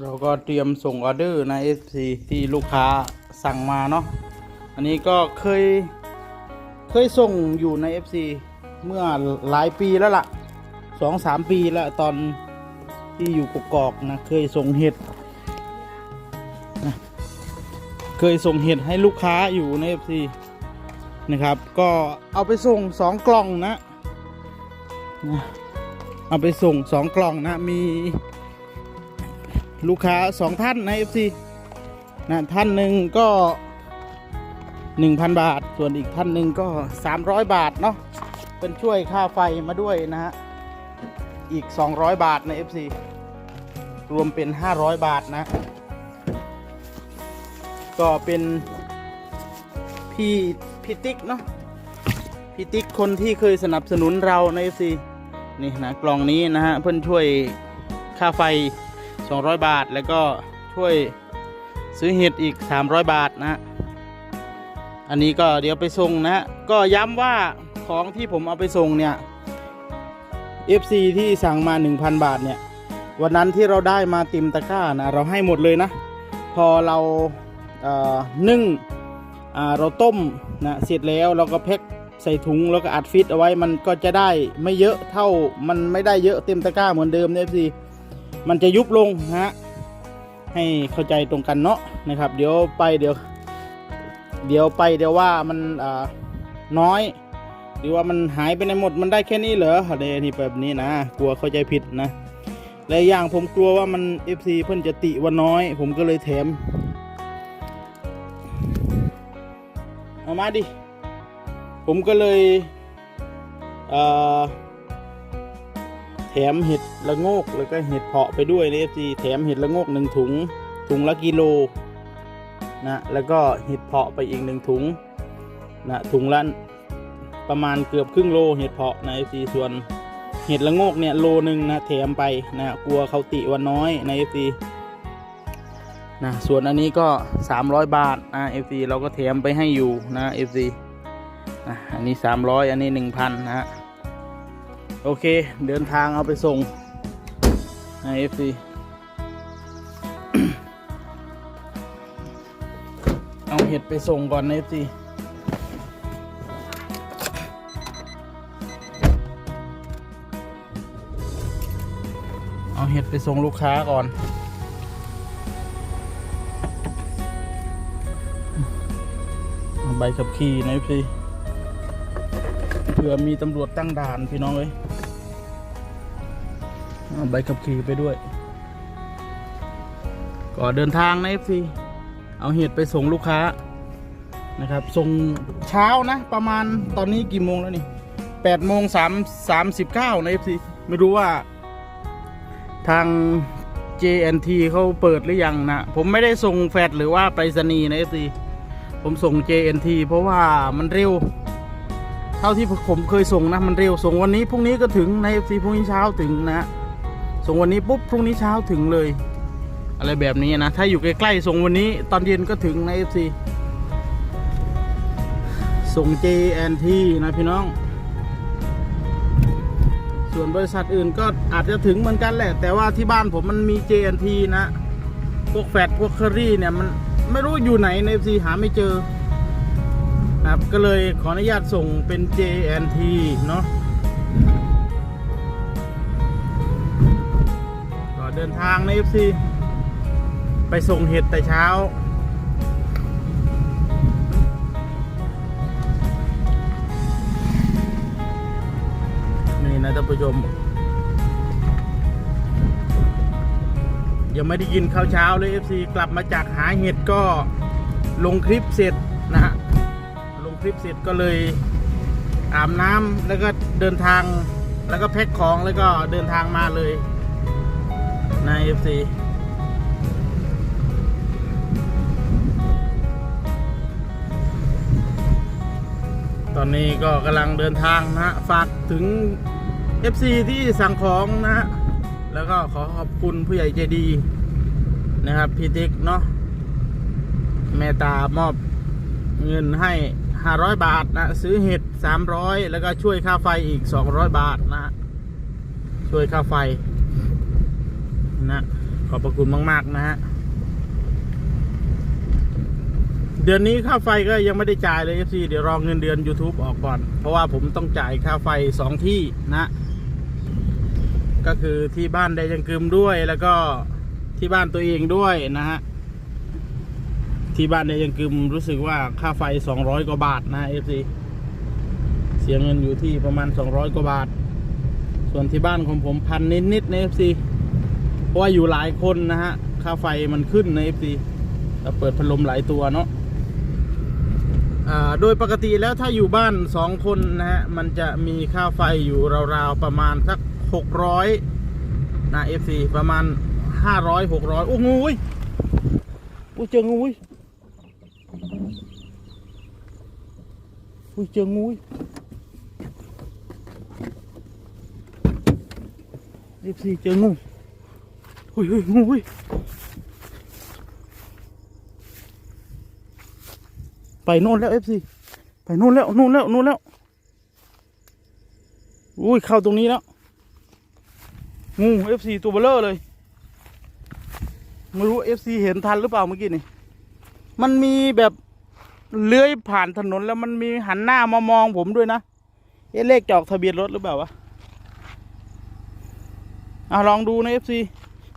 เราก็เตรียมส่งออเดอร์นะ FC ที่ลูกค้าสั่งมาเนาะ อันนี้ก็เคย เคยส่งอยู่ใน FC เมื่อหลายปีแล้วล่ะสองสามปีแล้วตอนที่อยู่กกอกนะเคยส่งเห็ดนะเคยส่งเห็ดให้ลูกค้าอยู่ใน FC นะครับ ก็เอาไปส่งสองกล่องนะนะเอาไปส่งสองกล่องนะมี ลูกค้าสองท่านใน FC นะท่านหนึ่งก็ 1,000 บาท ส่วนอีกท่านหนึ่งก็ 300 บาทเนาะเป็นช่วยค่าไฟมาด้วยนะฮะ อีก 200 บาทใน FC รวมเป็น 500 บาทนะ ก็เป็นพี่พี่ติ๊กเนาะพี่ติ๊กคนที่เคยสนับสนุนเราใน FC นี่นะกล่องนี้นะฮะเพื่อนช่วยค่าไฟ 200 บาท แล้วก็ช่วยซื้อเห็ดอีก 300 บาทนะ อันนี้ก็เดี๋ยวไปส่งนะ ก็ย้ำว่าของที่ผมเอาไปส่งเนี่ย FC ที่สั่งมา 1,000 บาทเนี่ย วันนั้นที่เราได้มาติมตะกร้านะ เราให้หมดเลยนะ พอเราเอ่อนึ่งเราต้มนะเสร็จแล้วเราก็แพ็คใส่ถุงแล้วก็อัดฟิตเอาไว้มันก็จะได้ไม่เยอะเท่ามันไม่ได้เยอะเต็มตะกร้าเหมือนเดิมเนี่ยสิ มันจะยุบลงนะฮะให้เข้าใจตรงกันเนาะนะครับ เดี๋ยวไปเดี๋ยว เดี๋ยวไปเดี๋ยวว่ามันอ่าน้อยหรือว่ามันหายไปในหมดมันได้แค่นี้เหรออะไรนี่แบบนี้นะ กลัวเข้าใจผิดนะและอย่างผมกลัวว่ามัน FC เพิ่นจะติว่าน้อย ผมก็เลยแถมเอามาดิ ผมก็เลยเอ่อ แถมเห็ดละโงกแล้วก็เห็ดเพาะไปด้วยใน FC แถมเห็ดละโงกหนึ่งถุง ถุงละกิโลนะแล้วก็เห็ดเพาะไปอีกหนึ่งถุงนะถุงละประมาณเกือบครึ่งโลเห็ดเพาะใน FC ส่วนเห็ดละโงกเนี่ยโลหนึ่งนะแถมไปนะกลัวเขาติว่าน้อยใน FC นะส่วนอันนี้ก็ 300 บาทนะ FC เราก็แถมไปให้อยู่นะ FC นะอันนี้ 300 อันนี้ 1,000 นะฮะ โอเค เดินทางเอาไปส่งในะ FC เอาเห็ดไปส่งก่อนนะ FC เอาเห็ดไปส่งลูกค้าก่อนใบขับขี่นะพี่เผื่อมีตำรวจตั้งด่านพี่น้องเลย เอาใบขับขี่ไปด้วย ก็เดินทางนะพี่เอาเห็ดไปส่งลูกค้านะครับ ส่งเช้านะ ประมาณตอนนี้กี่โมงแล้วนี่แปดโมงสามสามสิบเก้านะพี่ไม่รู้ว่า ทาง JNT เขาเปิดหรือยังนะ ผมไม่ได้ส่งแฟดหรือว่าไปรษณีย์นะ FC ผมส่ง JNT เพราะว่ามันเร็ว เท่าที่ผมเคยส่งนะ มันเร็ว ส่งวันนี้พรุ่งนี้ก็ถึงใน FC พรุ่งนี้เช้าถึงนะ ส่งวันนี้ปุ๊บพรุ่งนี้เช้าถึงเลย อะไรแบบนี้นะ ถ้าอยู่ใกล้ๆส่งวันนี้ ตอนเย็นก็ถึงใน FC ส่ง JNT นะพี่น้อง ส่วนบริษัทอื่นก็อาจจะถึงเหมือนกันแหละ แต่ว่าที่บ้านผมมันมี JNT นะ พวกแฟดพวกเคอรี่เนี่ยมันไม่รู้อยู่ไหนใน FC หาไม่เจอครับก็เลยขออนุญาตส่งเป็น JNT เนาะ เดินทางใน FC ไปส่งเห็ดแต่เช้า นี่นะท่านผู้ชม ยังไม่ได้กินข้าวเช้าเลย FC กลับมาจากหาเห็ดก็ลงคลิปเสร็จนะฮะ ลงคลิปเสร็จก็เลยอาบน้ำแล้วก็เดินทางแล้วก็แพ็คของแล้วก็เดินทางมาเลย นะ FC ตอนนี้ก็กำลังเดินทางนะฮะ ฝากถึง FC ที่สั่งของนะฮะ แล้วก็ขอขอบคุณผู้ใหญ่ใจดีนะครับพี่ติ๊กเนาะเมตตามอบเงินให้ 500 บาทนะ ซื้อเห็ด 300 แล้วก็ช่วยค่าไฟอีก 200 บาทนะ ช่วยค่าไฟ นะ ขอบพระคุณมาก ๆ นะฮะ เดือนนี้ค่าไฟก็ยังไม่ได้จ่ายเลย FC เดี๋ยวรองเงินเดือน YouTube ออกก่อน เพราะว่าผมต้องจ่ายค่าไฟสองที่นะ ก็คือที่บ้านแดยังกึมด้วยแล้วก็ที่บ้านตัวเองด้วยนะฮะ ที่บ้านแดยังกึมรู้สึกว่าค่าไฟสองร้อยกว่าบาทนะ FC เสียเงินอยู่ที่ประมาณสองร้อยกว่าบาท ส่วนที่บ้านของผมพันนิดๆใน FC เพราะว่าอยู่หลายคนนะฮะ ค่าไฟมันขึ้นใน FC แล้วเปิดพัดลมหลายตัวเนาะอ่าโดยปกติแล้วถ้าอยู่บ้านสองคนนะฮะ มันจะมีค่าไฟอยู่ราวๆประมาณสักหกร้อยนะ FC ประมาณห้าร้อยหกร้อยโอ้งูยอุ้ยเจองูยอุ้ยเจองูยเอฟซีเจองู หุยหุยงูหุยไปโน่นแล้วเอฟซีไปโน่นแล้วโน่นแล้วโน่นแล้วอุ้ยเข้าตรงนี้แล้วงูเอฟซีตัวเบลเลอร์เลยไม่รู้เอฟซีเห็นทันหรือเปล่าเมื่อกี้นี่มันมีแบบเลื้อยผ่านถนนแล้วมันมีหันหน้ามามองผมด้วยนะเอ๊ะเลขจอกทะเบียนรถหรือเปล่าวะอะลองดูนะเอฟซี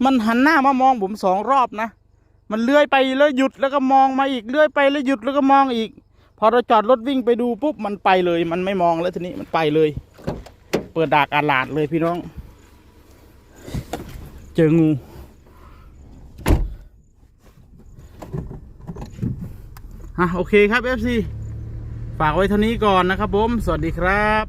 มันหันหน้ามามองผมสองรอบนะ มันเลื้อยไปแล้วหยุดแล้วก็มองมาอีกเลื้อยไปแล้วหยุดแล้วก็มองอีก พอเราจอดรถวิ่งไปดูปุ๊บมันไปเลย มันไม่มองแล้วทีนี้มันไปเลย เปิดดากอาลาดเลยพี่น้อง เจองูอะโอเคครับ FC ฝากไว้เท่านี้ก่อนนะครับผม สวัสดีครับ